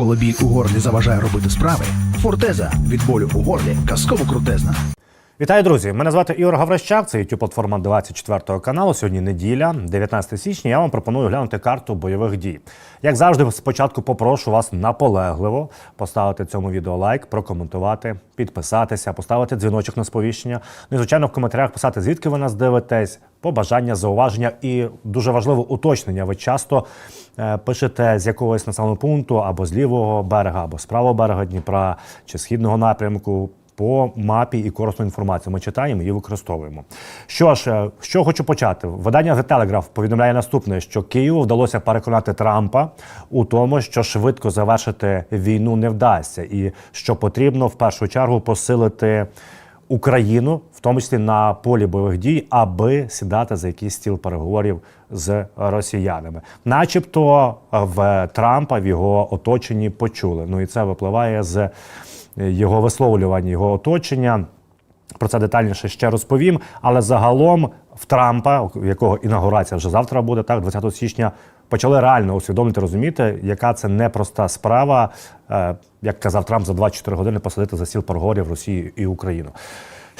Коли біль у горлі заважає робити справи, фортеза від болю у горлі казково крутезна. Вітаю, друзі! Мене звати Ігор Гаврищак. Це youtube платформа 24 каналу. Сьогодні неділя, 19 січня. Я вам пропоную глянути карту бойових дій. Як завжди, спочатку попрошу вас наполегливо поставити цьому відео лайк, прокоментувати, підписатися, поставити дзвіночок на сповіщення. Ну і звичайно, в коментарях писати, звідки ви нас дивитесь, побажання, зауваження і дуже важливе уточнення. Ви часто е, пишете з якогось населеного пункту або з лівого берега, або з правого берега Дніпра чи східного напрямку по мапі і корисну інформацію. Ми читаємо і використовуємо. Що ж, е, що хочу почати? Видання The Telegraph повідомляє наступне: що Києву вдалося переконати Трампа у тому, що швидко завершити війну не вдасться, і що потрібно в першу чергу посилити. Україну, в тому числі на полі бойових дій, аби сідати за якийсь стіл переговорів з росіянами, начебто в Трампа в його оточенні почули. Ну і це випливає з його висловлювання, його оточення. Про це детальніше ще розповім. Але загалом в Трампа, якого інаугурація вже завтра буде, так 20 січня, почали реально усвідомити, розуміти, яка це непроста справа, е, як казав Трамп, за 24 години посадити за сіл переговорів Росію і Україну.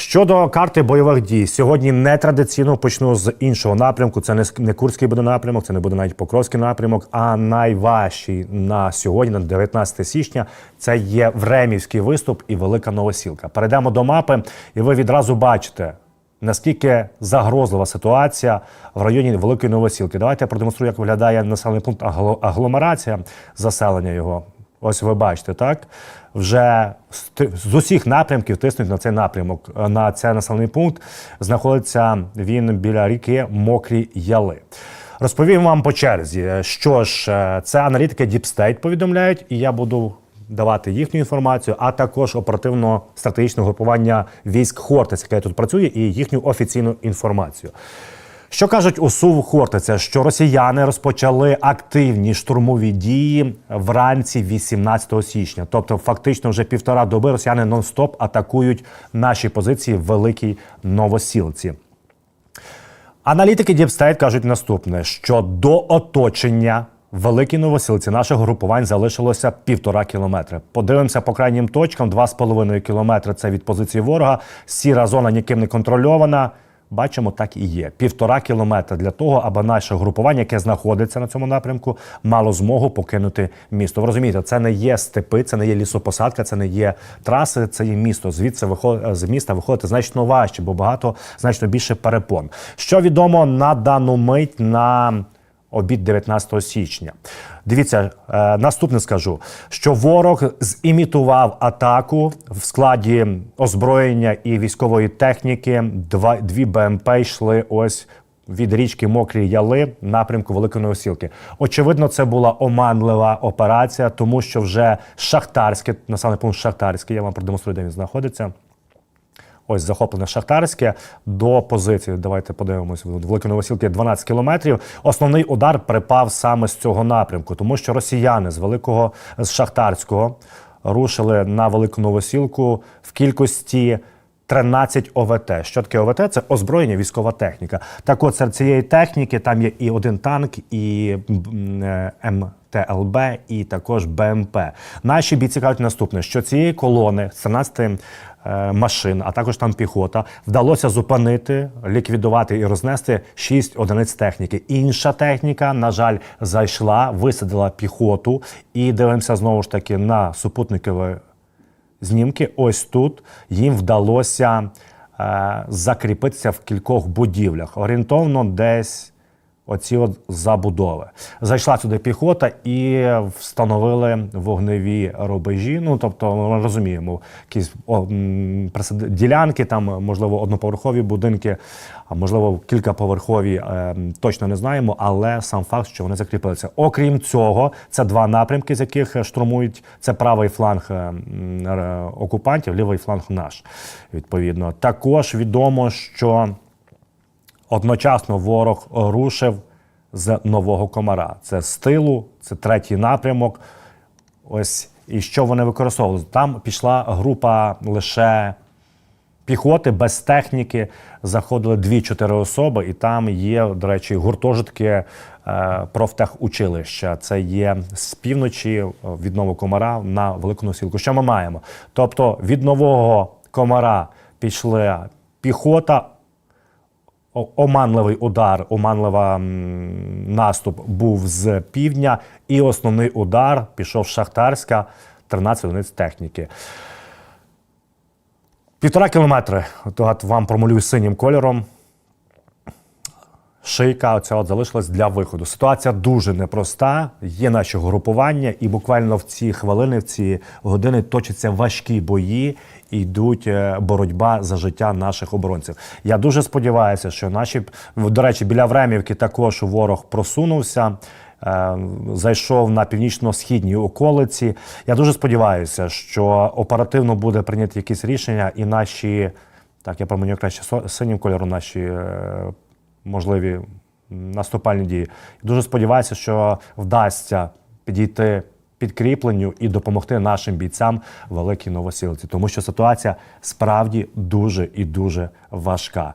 Щодо карти бойових дій, сьогодні нетрадиційно почну з іншого напрямку. Це не, Курський буде напрямок, це не буде навіть Покровський напрямок, а найважчий на сьогодні, на 19 січня, це є Времівський виступ і Велика Новосілка. Перейдемо до мапи, і ви відразу бачите, наскільки загрозлива ситуація в районі Великої Новосілки. Давайте я продемонструю, як виглядає населений пункт агло- агломерація, заселення його. Ось ви бачите, так? Вже з усіх напрямків тиснуть на цей напрямок. Е, На цей населений пункт знаходиться він біля ріки Мокрі Яли. Розповім вам по черзі, що ж, е, це аналітики Deep State повідомляють, і я буду давати їхню інформацію, а також оперативно-стратегічне групування військ Хортиць, яке тут працює, і їхню офіційну інформацію. Що кажуть у СУВ Хортиця, що росіяни розпочали активні штурмові дії вранці 18 січня. Тобто, фактично, вже півтора доби росіяни нон-стоп атакують наші позиції в Великій Новосілці. Аналітики Діпстейт кажуть наступне: що до оточення Великій Новосілці наших групувань залишилося півтора кілометри. Подивимося по крайнім точкам: два з половиною кілометри це від позиції ворога. Сіра зона ніким не контрольована. Бачимо, так і є. Півтора кілометра для того, аби наше групування, яке знаходиться на цьому напрямку, мало змогу покинути місто. Ви розумієте, це не є степи, це не є лісопосадка, це не є траси, це є місто. Звідси виход... з міста виходити значно важче, бо багато значно більше перепон. Що відомо на дану мить на обід 19 січня. Дивіться, е, наступне скажу, що ворог зімітував атаку в складі озброєння і військової техніки. Два дві БМП йшли ось. Від річки Мокрі Яли напрямку Великої Новосілки. Очевидно, це була оманлива операція, тому що вже Шахтарське, населений пункт Шахтарський, я вам продемонструю, де він знаходиться. Ось захоплене Шахтарське до позиції. Давайте подивимось. Великої Новосілки 12 кілометрів. Основний удар припав саме з цього напрямку, тому що росіяни з великого з Шахтарського рушили на Велику Новосілку в кількості. 13 ОВТ. Що таке ОВТ? Це озброєння, військова техніка. Так от серед цієї техніки там є і один танк, і м, МТЛБ, і також БМП. Наші бійці кажуть наступне: що цієї колони з 13 е, машин, а також там піхота, вдалося зупинити, ліквідувати і рознести 6 одиниць техніки. Інша техніка, на жаль, зайшла, висадила піхоту, і дивимося знову ж таки на супутникове знімки. Ось тут їм вдалося е, закріпитися в кількох будівлях. Орієнтовно десь оці от забудови. Зайшла сюди піхота і встановили вогневі рубежі. Ну тобто, ми розуміємо, якісь о, ділянки, там можливо одноповерхові будинки, а можливо кількаповерхові, е, точно не знаємо, але сам факт, що вони закріпилися. Окрім цього, це два напрямки, з яких е, штурмують. Це правий фланг е, р- окупантів, лівий фланг наш. Відповідно, також відомо, що Одночасно ворог рушив з нового комара. Це з тилу, це третій напрямок. Ось і що вони використовували? Там пішла група лише піхоти без техніки заходили 2-4 особи, і там є, до речі, гуртожитки е, профтехучилища. Це є з півночі е, від Нового Комара на Велику Носілку. Що ми маємо? Тобто від нового комара пішли піхота, оманливий удар, оманлива наступ був з півдня, і основний удар пішов Шахтарська, 13 одиниць техніки. Півтора кілометри. От вам промалюю синім кольором. Шийка оця от залишилась для виходу. Ситуація дуже непроста. Є наші групування, і буквально в ці хвилини, в ці години точаться важкі бої і йдуть е, боротьба за життя наших оборонців. Я дуже сподіваюся, що наші до речі, біля Времівки також ворог просунувся. е, Зайшов на північно-східній околиці. Я дуже сподіваюся, що оперативно буде прийняти якісь рішення, і наші так я проміню краще синім кольором наші е, можливі наступальні дії. Дуже сподіваюся, що вдасться підійти підкріпленню і допомогти нашим бійцям великій новосілці, тому що ситуація справді дуже і дуже важка.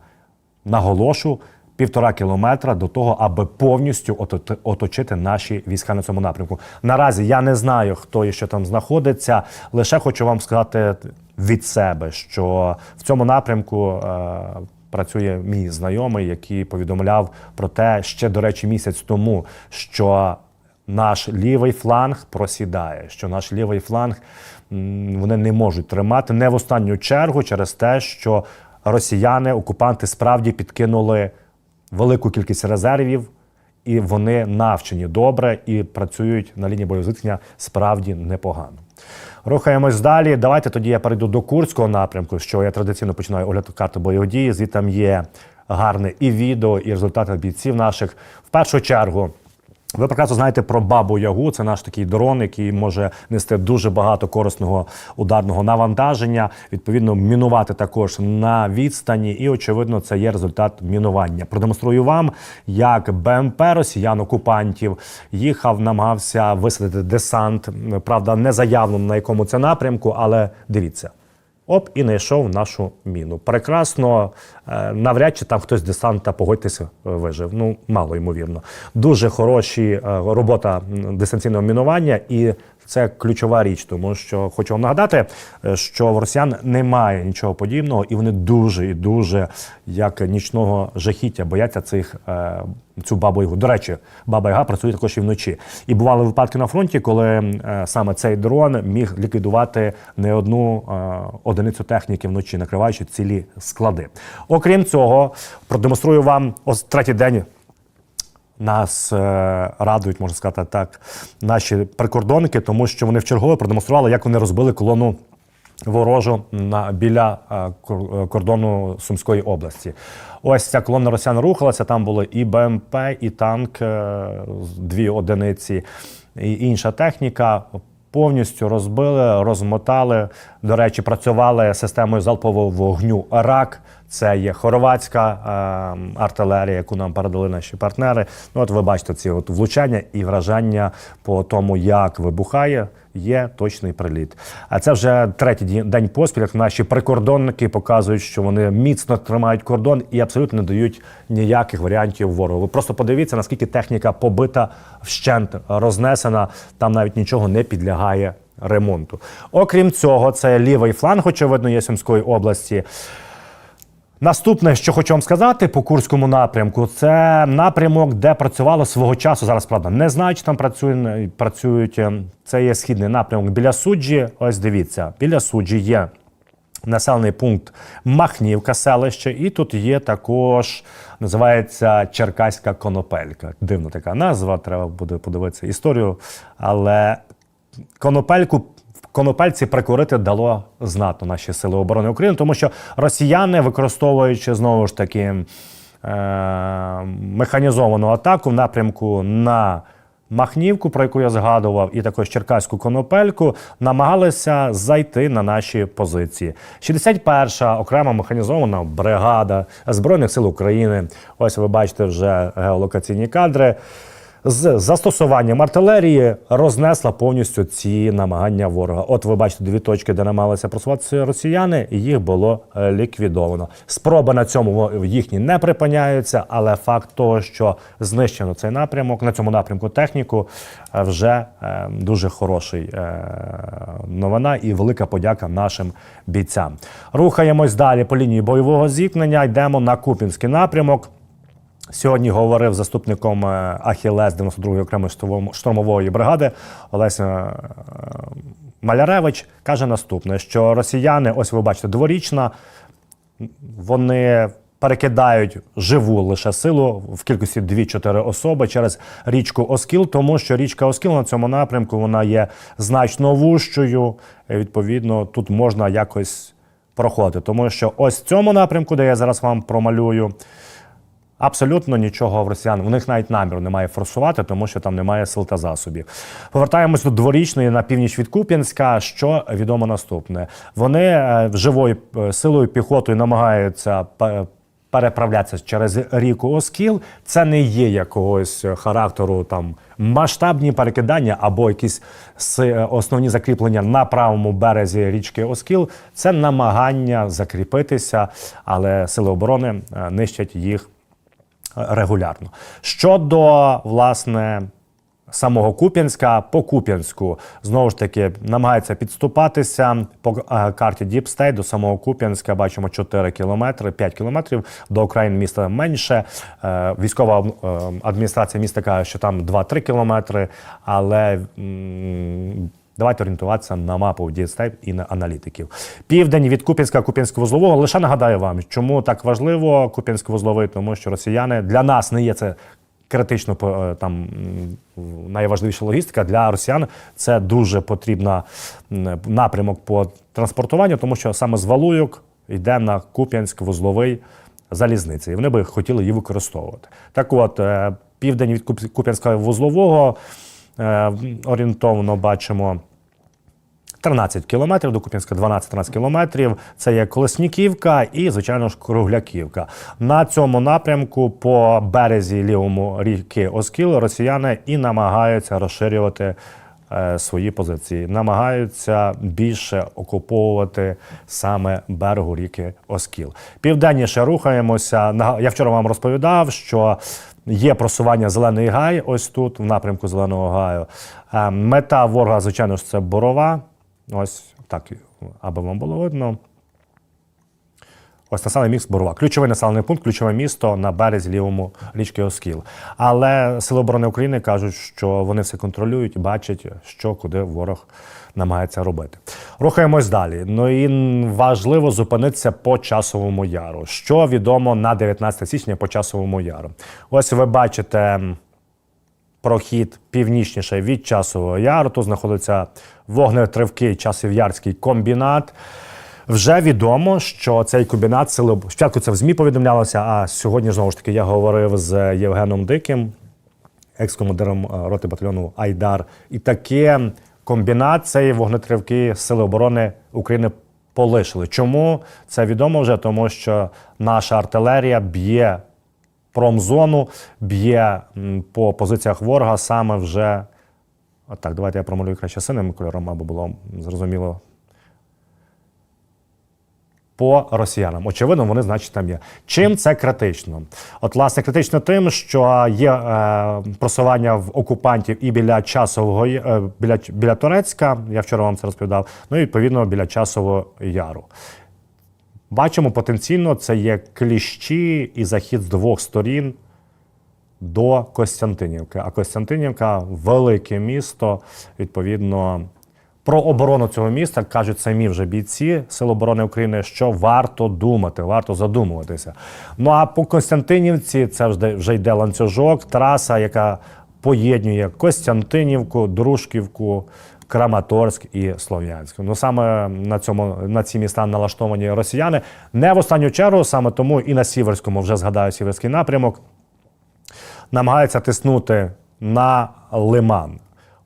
Наголошу. Півтора кілометра до того, аби повністю оточити наші війська на цьому напрямку. Наразі я не знаю, хто і що там знаходиться. Лише хочу вам сказати від себе, що в цьому напрямку е, працює мій знайомий, який повідомляв про те, ще до речі, місяць тому, що наш лівий фланг просідає, що наш лівий фланг вони не можуть тримати не в останню чергу через те, що росіяни, окупанти справді підкинули велику кількість резервів, і вони навчені добре і працюють на лінії бойового зіткнення справді непогано. Рухаємось далі. Давайте тоді я перейду до Курського напрямку, що я традиційно починаю огляд карти бойових дій. Звідти там є гарне і відео, і результати бійців наших. В першу чергу. Ви прекрасно знаєте про бабу Ягу. Це наш такий дрон, який може нести дуже багато корисного ударного навантаження. Відповідно, мінувати також на відстані. І очевидно, це є результат мінування. Продемонструю вам, як БМП росіян окупантів їхав, намагався висадити десант. Правда, не заявлено на якому це напрямку, але дивіться. Оп, і знайшов нашу міну. Прекрасно, е, навряд чи там хтось з десанта, погодьтеся, е, вижив. Ну, мало ймовірно. Дуже хороші е, робота дистанційного мінування, і це ключова річ, тому що хочу вам нагадати, е, що в росіян немає нічого подібного, і вони дуже і дуже як нічного жахіття бояться цих е, цю бабу Ягу. До речі, баба Яга працює також і вночі. І бували випадки на фронті, коли е, саме цей дрон міг ліквідувати не одну одиницю техніки вночі, накриваючи цілі склади. Окрім цього, продемонструю вам ось третій день. Нас е, радують, можна сказати так, наші прикордонники, тому що вони вчергове продемонстрували, як вони розбили колону ворожу на біля е, е, кордону Сумської області. Ось ця колона росіян рухалася. Там були і БМП, і танк, дві одиниці, і інша техніка. Повністю розбили, розмотали. До речі, працювали системою залпового вогню РАК. Це є хорватська е, артилерія, яку нам передали наші партнери. Ну, от ви бачите ці от влучання і вражання по тому, як вибухає, є точний приліт. А це вже третій день поспіль, як наші прикордонники показують, що вони міцно тримають кордон і абсолютно не дають ніяких варіантів ворогу. Ви просто подивіться, наскільки техніка побита, вщент рознесена. Там навіть нічого не підлягає ремонту. Окрім цього, це лівий фланг, очевидно, є Сумської області. Наступне, що хочу вам сказати по Курському напрямку, це напрямок, де працювало свого часу. Зараз правда не знаю, чи там працює, працюють. е, Це є східний напрямок біля суджі. Ось дивіться, біля суджі є населений пункт Махнівка, селище, і тут є також називається Черкаська Конопелька. Дивна така назва. Треба буде подивитися історію. Але Конопельку Конопельці прикурити дало знатно наші сили оборони України, тому що росіяни, використовуючи знову ж таки е- механізовану атаку в напрямку на Махнівку, про яку я згадував, і також Черкаську конопельку, намагалися зайти на наші позиції. 61-ша окрема механізована бригада Збройних сил України. Ось ви бачите вже геолокаційні кадри з застосуванням артилерії рознесла повністю ці намагання ворога. От ви бачите дві точки, де намагалися просуватися росіяни, і їх було е, ліквідовано. Спроби на цьому їхні не припиняються, але факт того, що знищено цей напрямок, на цьому напрямку техніку, е, вже е, дуже хороший новина і велика подяка нашим бійцям. Рухаємось далі по лінії бойового зіткнення. Йдемо на Купінський напрямок. Сьогодні говорив заступником е, Ахілес 92-ї окремої штурмової- бригади Олеся е, Маляревич. Каже наступне: що росіяни, ось ви бачите, дворічна, вони перекидають живу лише силу в кількості 2-4 особи через річку Оскіл, тому що річка Оскіл на цьому напрямку вона є значно вужчою. І, Відповідно, тут можна якось проходити. Тому що ось в цьому напрямку, де я зараз вам промалюю, Абсолютно нічого в росіян. У них навіть наміру немає форсувати, тому що там немає сил та засобів. Повертаємось до дворічної на північ від Куп'янська. Що відомо наступне? Вони е, живою е, силою піхотою намагаються переправлятися через ріку Оскіл. Це не є якогось характеру там масштабні перекидання або якісь е, основні закріплення на правому березі річки Оскіл. Це намагання закріпитися, але сили оборони е, нищать їх регулярно. Щодо власне самого Куп'янська, по Куп'янську знову ж таки намагається підступатися по е, карті State до самого Куп'янська. Бачимо 4 кілометри, 5 кілометрів до окраїн міста менше. Е, Військова е, адміністрація міста каже, що там 2-3 кілометри, але Давайте орієнтуватися на мапу Дієстеп і на аналітиків. Південь від Куп'янська Куп'янсько-Вузлового. Лише нагадаю вам, чому так важливо Куп'янсько-Вузловий, тому що росіяни для нас не є це критично е, там найважливіша логістика. Для росіян це дуже потрібна напрямок по транспортуванню, тому що саме з Валуйок йде на Куп'янськ-Вузловий залізниці, і вони би хотіли її використовувати. Так от, е, південь від Куп- Куп'янська-Вузлового е, орієнтовно бачимо 13 кілометрів до Куп'янська, 12-13 кілометрів. Це є Колесніківка і, звичайно ж, Кругляківка. На цьому напрямку по березі лівому ріки Оскіл росіяни і намагаються розширювати е, свої позиції, намагаються більше окуповувати саме берегу ріки Оскіл. Південніше рухаємося. Я вчора вам розповідав, що Є просування зелений гай, ось тут, в напрямку зеленого гаю. Е, Мета ворога, звичайно ж, це борова. Ось так, аби вам було видно. Ось населений міст Борова. Ключовий населений пункт, ключове місто на березі лівому річки Оскіл. Але Сили оборони України кажуть, що вони все контролюють, бачать, що куди ворог намагається робити. Рухаємось далі. Ну і важливо зупинитися по часовому яру. Що відомо на 19 січня по часовому яру? Ось ви бачите. прохід північніше від часового яру. Тут знаходиться вогнетривкий часов'ярський комбінат. Вже відомо, що цей комбінат сили спочатку це в ЗМІ повідомлялося, а сьогодні знову ж таки я говорив з Євгеном Диким, екс-командиром е, роти батальйону Айдар. І таке комбінат вогнетривки Сили оборони України полишили. Чому це відомо вже? Тому що наша артилерія б'є промзону, б'є по позиціях ворога саме вже. От так, давайте я промалюю краще синим кольором, аби було зрозуміло. По росіянам. Очевидно, вони, значить, там є. Чим це критично? От, власне, критично тим, що є е, просування в окупантів і біля часового е, біля, біля Турецька, я вчора вам це розповідав, ну і відповідно біля часового яру. Бачимо потенційно, це є кліщі і захід з двох сторін до Костянтинівки. А Костянтинівка велике місто. Відповідно, про оборону цього міста кажуть самі вже бійці Сил оборони України, що варто думати, варто задумуватися. Ну а по Костянтинівці це вже, йде ланцюжок, траса, яка поєднує Костянтинівку, Дружківку. Краматорськ і Слов'янськ. Ну саме на цьому на ці міста налаштовані росіяни. Не в останню чергу, саме тому і на Сіверському вже згадаю Сіверський напрямок намагаються тиснути на лиман.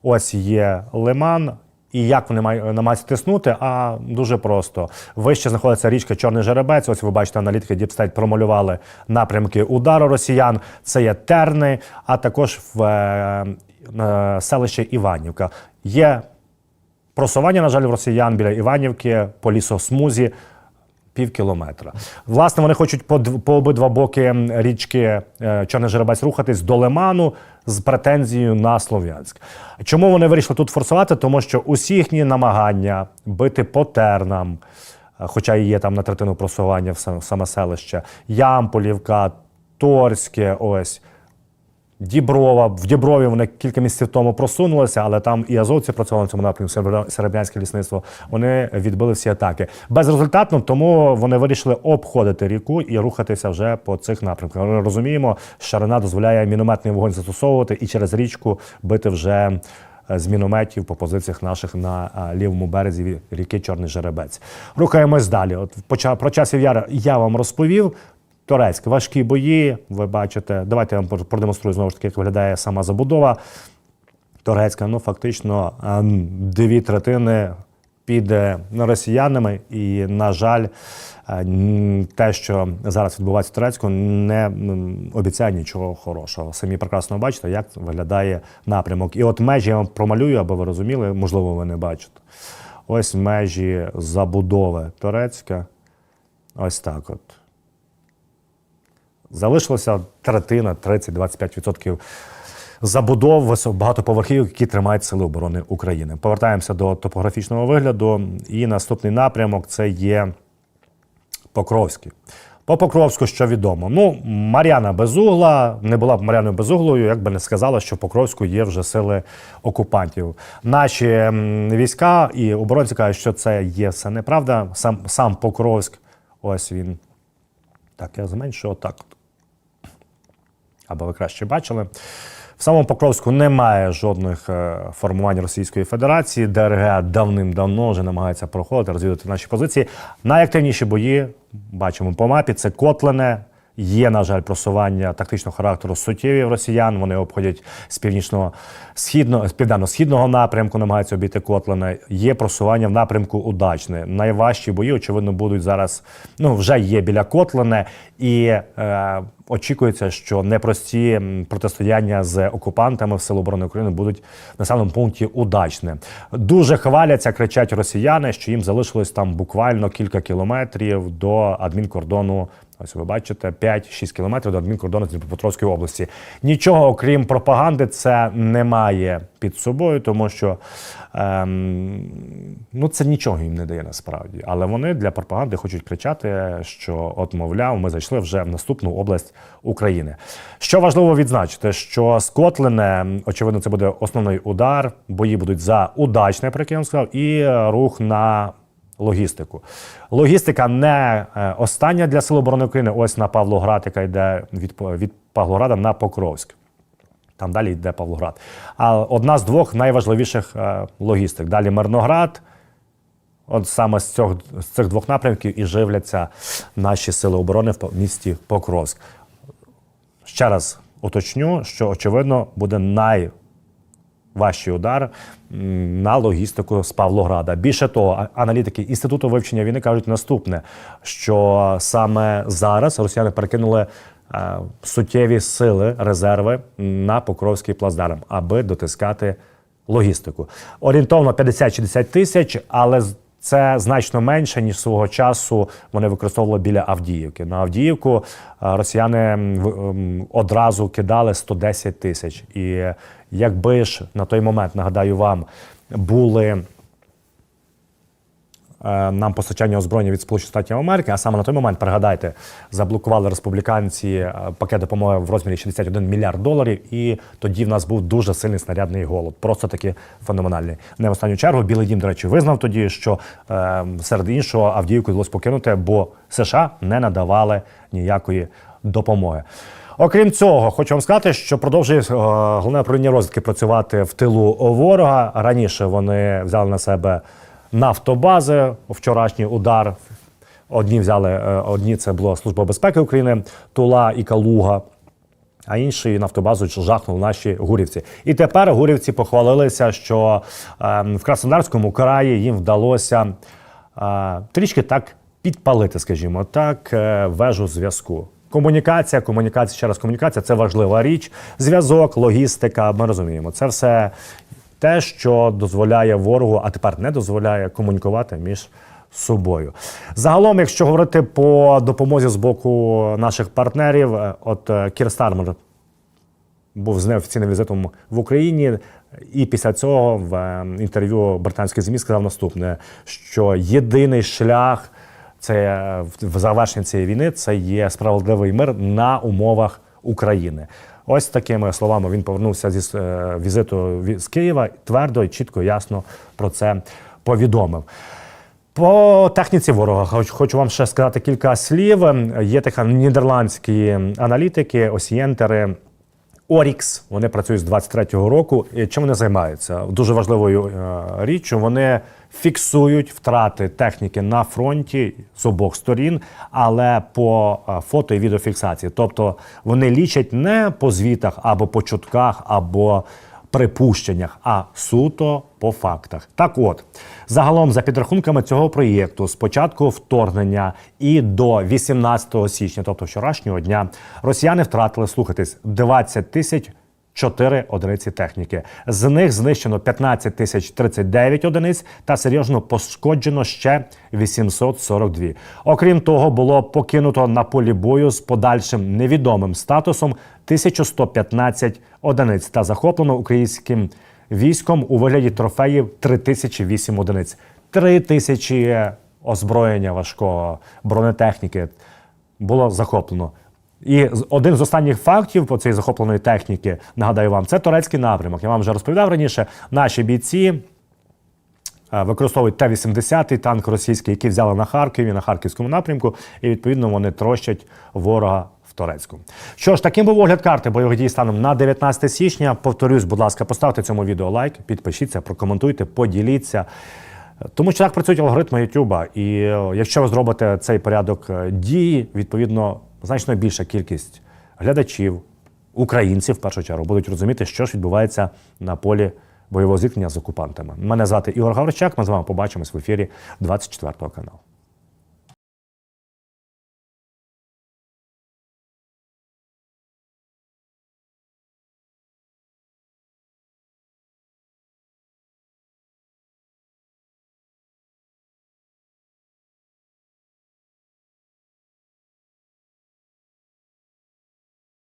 Ось є лиман, І як вони май- намагаються тиснути? А дуже просто. Вище знаходиться річка Чорний Жеребець. Ось ви бачите, аналітики Діпстейт промалювали напрямки удару росіян. Це є Терни, а також в е, е, селище Іванівка. Є просування, на жаль, в росіян біля Іванівки по лісосмузі пів кілометра. Власне, вони хочуть по, по обидва боки річки е, Чорний Жеребець рухатись до Лиману з претензією на Слов'янськ. Чому вони вирішили тут форсувати? Тому що усі їхні намагання бити по тернам, е, хоча і є там на третину просування в саме селище, Ямполівка, Торське, ось. Діброва. В Діброві вони кілька місяців тому просунулися, але там і азовці працювали на цьому напрямку, Серебря- серебрянське лісництво. Вони відбили всі атаки. Безрезультатно, тому вони вирішили обходити ріку і рухатися вже по цих напрямках. Ми розуміємо, ширина дозволяє мінометний вогонь застосовувати і через річку бити вже. е, З мінометів по позиціях наших на лівому березі ріки Чорний Жеребець. Рухаємось далі. От про часів яра я вам розповів. Торецьк, важкі бої, ви бачите. Давайте я вам продемонструю знову ж таки, як виглядає сама забудова. Турецька, ну фактично ем, дві третини піде росіянами, і, на жаль, е, те, що зараз відбувається в Турецьку, не обіцяє нічого хорошого. Самі прекрасно бачите, як виглядає напрямок. І от межі я вам промалюю, аби ви розуміли, можливо, ви не бачите. Ось межі забудови Турецька. Ось так от. Залишилося третина, 30-25% забудов багатоповерхівок, які тримають сили оборони України. Повертаємося до топографічного вигляду. І наступний напрямок це є Покровський. По Покровську, що відомо? Ну, Мар'яна Безугла не була б Мар'яною Безуглою, якби не сказала, що в Покровську є вже сили окупантів. Наші війська і оборонці кажуть, що це є все неправда. Сам, сам Покровськ, ось він. Так, я зменшу отак. Аби ви краще бачили. В самому Покровську немає жодних е, формувань Російської Федерації. ДРГ давним-давно вже намагається проходити, розвідати наші позиції. Найактивніші бої бачимо по мапі. Це Котлине. Є, на жаль, просування тактичного характеру суттєві в росіян. Вони обходять з північного східного з південно-східного напрямку, намагаються обійти Котлине. Є просування в напрямку Удачне. Найважчі бої, очевидно, будуть зараз. Ну вже є біля Котлине, і е, очікується, що непрості протистояння з окупантами в Сил оборони України будуть на самому пункті удачне. Дуже хваляться, кричать росіяни, що їм залишилось там буквально кілька кілометрів до адмінкордону. Ось ви бачите, 5-6 кілометрів до адмінкордону з Дніпропетровської області. Нічого, окрім пропаганди, це немає під собою, тому що ем, ну, це нічого їм не дає насправді. Але вони для пропаганди хочуть кричати, що от, мовляв, ми зайшли вже в наступну область України. Що важливо відзначити, що з Котлине, очевидно, це буде основний удар. Бої будуть за удачне, про я сказав, і е, рух на логістику. Логістика не е, остання для Сил оборони України. Ось на Павлоград, яка йде від, від Павлограда на Покровськ. Там далі йде Павлоград. А одна з двох найважливіших е, логістик. Далі Мирноград. От саме з, цього, з цих двох напрямків і живляться наші сили оборони в місті Покровськ. Ще раз уточню, що очевидно буде най важчий удар на логістику з Павлограда. Більше того, аналітики інституту вивчення війни кажуть наступне: що саме зараз росіяни перекинули е, суттєві сили, резерви на Покровський плацдарм, аби дотискати логістику. Орієнтовно 50-60 тисяч, але з- це значно менше, ніж свого часу вони використовували біля Авдіївки. На Авдіївку е, росіяни одразу кидали 110 тисяч. І якби ж на той момент, нагадаю вам, були нам постачання озброєння від Сполучених Штатів Америки, а саме на той момент, пригадайте, заблокували республіканці е, пакет допомоги в розмірі 61 мільярд доларів, і тоді в нас був дуже сильний снарядний голод, просто таки феноменальний. Не в останню чергу Білий Дім, до речі, визнав тоді, що е, серед іншого Авдіївку вдалося покинути, бо США не надавали ніякої допомоги. Окрім цього, хочу вам сказати, що продовжує е, головне управління розвідки працювати в тилу ворога. Раніше вони взяли на себе нафтобази. Вчорашній удар. Одні взяли, е, одні це була Служба безпеки України, Тула і Калуга. а інший нафтобазу жахнув наші гурівці. І тепер гурівці похвалилися, що е, в Краснодарському краї їм вдалося е, трішки так підпалити, скажімо так, е, вежу зв'язку. Комунікація, комунікація, ще раз комунікація це важлива річ. Зв'язок, логістика. Ми розуміємо, це все те, що дозволяє ворогу, а тепер не дозволяє комунікувати між собою. Загалом, якщо говорити по допомозі з боку наших партнерів, е, от е, Кір Стармер був з неофіційним візитом в Україні, і після цього в е, інтерв'ю британських ЗМІ сказав наступне: що єдиний шлях це в завершенні цієї війни це є справедливий мир на умовах України. Ось такими словами він повернувся зі е, візиту з Києва, твердо і чітко, ясно про це повідомив. По техніці ворога хоч- хочу вам ще сказати кілька слів. Є така нідерландські аналітики, осієнтери. Орікс, вони працюють з 23-го року. І чим вони займаються? Дуже важливою е, річчю. Вони фіксують втрати техніки на фронті з обох сторін, але по е, фото і відеофіксації. Тобто вони лічать не по звітах або по чутках, або припущеннях, а суто по фактах. Так от, загалом, за підрахунками цього проєкту, з початку вторгнення і до 18 січня, тобто вчорашнього дня, росіяни втратили, слухатись 20 тисяч 4 одиниці техніки. З них знищено 15 тисяч 39 одиниць та серйозно пошкоджено ще 842. Окрім того, було покинуто на полі бою з подальшим невідомим статусом 1115 одиниць та захоплено українським військом у вигляді трофеїв 3008 одиниць. 3000 озброєння важкого бронетехніки було захоплено. І один з останніх фактів по цієї захопленої техніки, нагадаю вам, це турецький напрямок. Я вам вже розповідав раніше. Наші бійці е, використовують Т-80 танк російський, який взяли на Харкові, на харківському напрямку, і відповідно вони трощать ворога в Турецьку. Що ж, таким був огляд карти бойових дій станом на 19 січня. Повторюсь, будь ласка, поставте цьому відео лайк, підпишіться, прокоментуйте, поділіться. Тому що так працюють алгоритми Ютуба. І е, якщо ви зробите цей порядок е, дій, відповідно, значно більша кількість глядачів, українців в першу чергу будуть розуміти, що ж відбувається на полі бойового зіткнення з окупантами. Мене звати Ігор Гавричак. Ми з вами побачимось в ефірі 24 каналу.